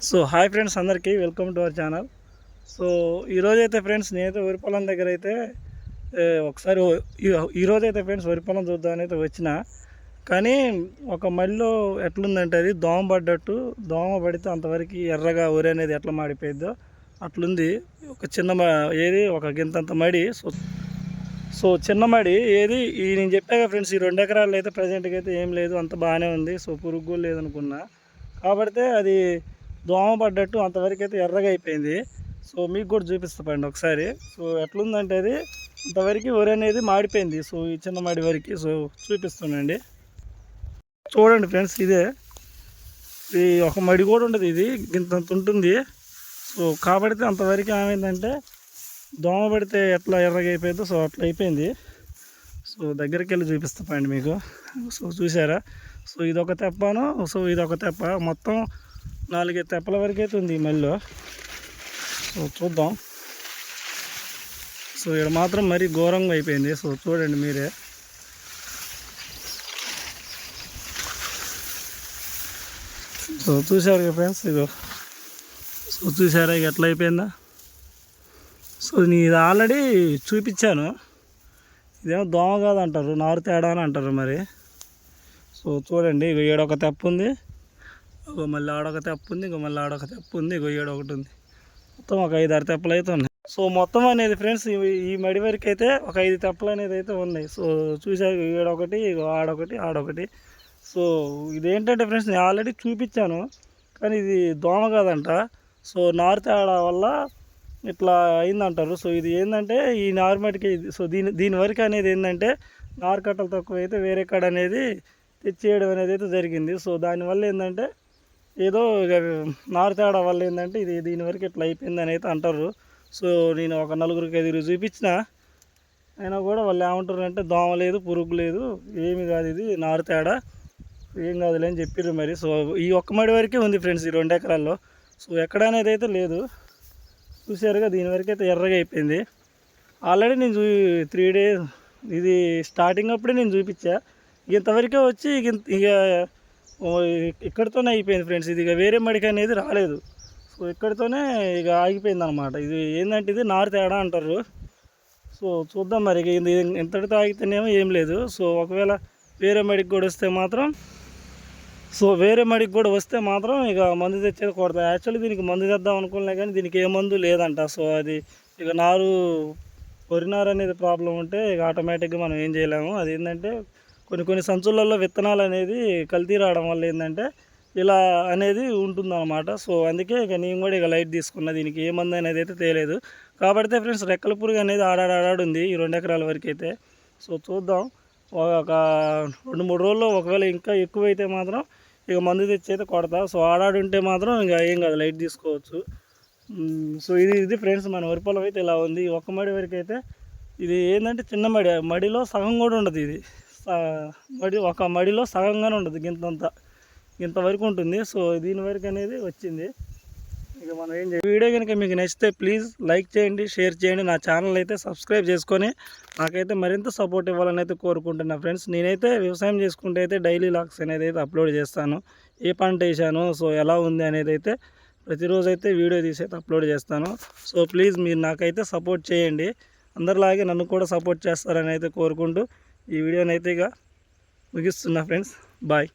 So hi friends అందరికీ welcome to our channel so ఈరోజైతే friends నేనైతే వరి పొలం దగ్గర అయితే ఒకసారి ఈరోజైతే ఈ- ఫ్రెండ్స్ వరి పొలం చూద్దామని అయితే వచ్చిన. కానీ ఒక మళ్ళీ ఎట్లుందంటే అది దోమ పడ్డట్టు దోమ పడితే అంతవరకు ఎర్రగా వరి అనేది ఎట్లా మాడిపోయిద్దో అట్లుంది. ఒక చిన్న మ- ఏది ఒక గింతంత మడి సో సో చిన్న మడి ఏది ఈ నేను చెప్పాక ఫ్రెండ్స్ ఈ రెండు ఎకరాలు అయితే ప్రజెంట్గా అయితే ఏం లేదు అంత బాగానే ఉంది. సో పురుగు లేదనుకున్నా. కాబట్టి అది దోమ పడ్డట్టు అంతవరకు అయితే ఎర్రగా అయిపోయింది. సో మీకు కూడా చూపిస్తాపండి ఒకసారి. సో ఎట్లుందంటే అది ఇంతవరకు వరి అనేది మాడిపోయింది. సో ఈ చిన్న మడి వరకు. సో చూపిస్తున్నాండి చూడండి ఫ్రెండ్స్ ఇదే. ఇది ఒక మడి కూడా ఉండదు ఇది. ఇంత ఉంటుంది సో కాబట్టి అంతవరకు ఏమైందంటే దోమ పడితే ఎట్లా ఎర్రగా అయిపోయిందో సో అట్లా అయిపోయింది. సో దగ్గరికి వెళ్ళి చూపిస్తాపండి మీకు. సో చూసారా? సో ఇది ఒక తెప్పను. సో ఇది ఒక తెప్ప. మొత్తం నాలుగైదు తెప్పల వరకు అయితే ఉంది మళ్ళీ సో చూద్దాం. సో ఇక్కడ మాత్రం మరీ ఘోరంగా అయిపోయింది. సో చూడండి మీరే. సో చూసారు కదా ఫ్రెండ్స్ ఇదో సో చూసారా ఇక ఎట్లా అయిపోయిందా? సో నేను ఇది ఆల్రెడీ చూపించాను. ఇదేమో దోమ కాదంటారు నారు తేడా అని అంటారు మరి. సో చూడండి ఇక ఏడొక తెప్ప ఉంది. ఇగో మళ్ళీ ఆడొక తెప్ప ఉంది ఇగో మళ్ళీ ఆడొక తెప్ప ఉంది ఇగో ఏడు ఒకటి ఉంది. మొత్తం ఒక ఐదు ఆరు తెప్పలు అయితే ఉన్నాయి. సో మొత్తం అనేది ఫ్రెండ్స్ ఈ- మడి వరకు అయితే ఒక ఐదు తెప్పలు అనేది అయితే ఉన్నాయి. సో చూసాక ఏడొకటి ఆడొకటి ఆడొకటి సో ఇదేంటంటే ఫ్రెండ్స్ నేను ఆల్రెడీ చూపించాను కానీ ఇది దోమ కాదంట. సో నారు తేడా వల్ల ఇట్లా అయిందంటారు. సో ఇది ఏంటంటే ఈ నార్మల్కి సో దీని దీని వరకు అనేది ఏంటంటే నారు కట్టలు తక్కువ అయితే వేరే కాడ అనేది తెచ్చేయడం అనేది అయితే జరిగింది. సో దానివల్ల ఏంటంటే ఏదో నారు తేడా వల్ల ఏంటంటే ఇది దీని వరకు ఇట్లా అయిపోయింది అని అయితే అంటారు. సో నేను ఒక నలుగురికి ఐదుగురు చూపించిన. అయినా కూడా వాళ్ళు ఏమంటారు అంటే దోమ లేదు పురుగు లేదు ఏమి కాదు ఇది నారు తేడా ఏం కాదులే అని చెప్పారు మరి. సో ఈ ఒక్క మడి వరకే ఉంది ఫ్రెండ్స్ ఈ రెండు ఎకరాల్లో. సో ఎక్కడ అనేది అయితే లేదు. చూసారుగా దీని వరకు అయితే ఎర్రగా అయిపోయింది. ఆల్రెడీ నేను చూ త్రీ డేస్ ఇది స్టార్టింగ్ అప్పుడే నేను చూపించా. ఇంతవరకే వచ్చి ఇక ఇక్కడితోనే అయిపోయింది ఫ్రెండ్స్. ఇది ఇక వేరే మడికి అనేది రాలేదు. సో ఇక్కడితోనే ఇక ఆగిపోయింది అనమాట ఇది ఏంటంటే ఇది నారు తేడా అంటారు. సో చూద్దాం మరి ఇక ఇది ఇంతటితో ఆగితేనేమో ఏం లేదు. సో ఒకవేళ వేరే మడికి కూడా వస్తే మాత్రం సో వేరే మడికి కూడా వస్తే మాత్రం ఇక మందు తెచ్చేది కొడతాయి యాక్చువల్లీ దీనికి మందు తెద్దాం అనుకున్నా కానీ దీనికి ఏ మందు లేదంట. సో అది ఇక నారు వరి నారు అనేది ప్రాబ్లం ఉంటే ఇక ఆటోమేటిక్గా మనం ఏం చేయలేము. అది ఏంటంటే కొన్ని కొన్ని సంచులలో విత్తనాలు అనేది కల్తీ రావడం వల్ల ఏంటంటే ఇలా అనేది ఉంటుందన్నమాట. సో అందుకే ఇక నేను కూడా ఇక లైట్ తీసుకున్న. దీనికి ఏ మందు అనేది అయితే తేలేదు. కాబట్టి ఫ్రెండ్స్ రెక్కల పురుగు అనేది ఆడాడు ఉంది ఈ రెండు ఎకరాల వరకు అయితే. సో చూద్దాం. ఒక రెండు మూడు రోజుల్లో ఒకవేళ ఇంకా ఎక్కువైతే మాత్రం ఇక మందు తెచ్చి అయితే కొడతా. సో ఆడాడు ఉంటే మాత్రం ఇంకా ఏం కాదు లైట్ తీసుకోవచ్చు. సో ఇది ఇది ఫ్రెండ్స్ మన వరి పొలం అయితే ఇలా ఉంది. ఒక ఒక్క మడి వరకు అయితే ఇది ఏంటంటే చిన్న మడి. మడిలో సగం కూడా ఉండదు ఇది. మడి ఒక మడిలో సగంగానే ఉండదు గింతంత. ఇంతవరకు ఉంటుంది. సో దీని వరకు అనేది వచ్చింది. ఇక మనం ఏం చేయాలి వీడియో కనుక మీకు నచ్చితే ప్లీజ్ లైక్ చేయండి షేర్ చేయండి. నా ఛానల్ అయితే సబ్స్క్రైబ్ చేసుకొని నాకైతే మరింత సపోర్ట్ ఇవ్వాలని అయితే కోరుకుంటున్నా ఫ్రెండ్స్. నేనైతే వ్యవసాయం చేసుకుంటే అయితే డైలీ లాక్స్ అనేది అయితే అప్లోడ్ చేస్తాను. ఏ పంట వేసాను సో ఎలా ఉంది అనేది అయితే ప్రతిరోజు అయితే వీడియో తీసి అయితే అప్లోడ్ చేస్తాను. సో ప్లీజ్ మీరు నాకైతే సపోర్ట్ చేయండి. అందరిలాగే నన్ను కూడా సపోర్ట్ చేస్తారని అయితే కోరుకుంటూ ఈ వీడియోనైతే ఇక ముగిస్తున్నా ఫ్రెండ్స్. బాయ్.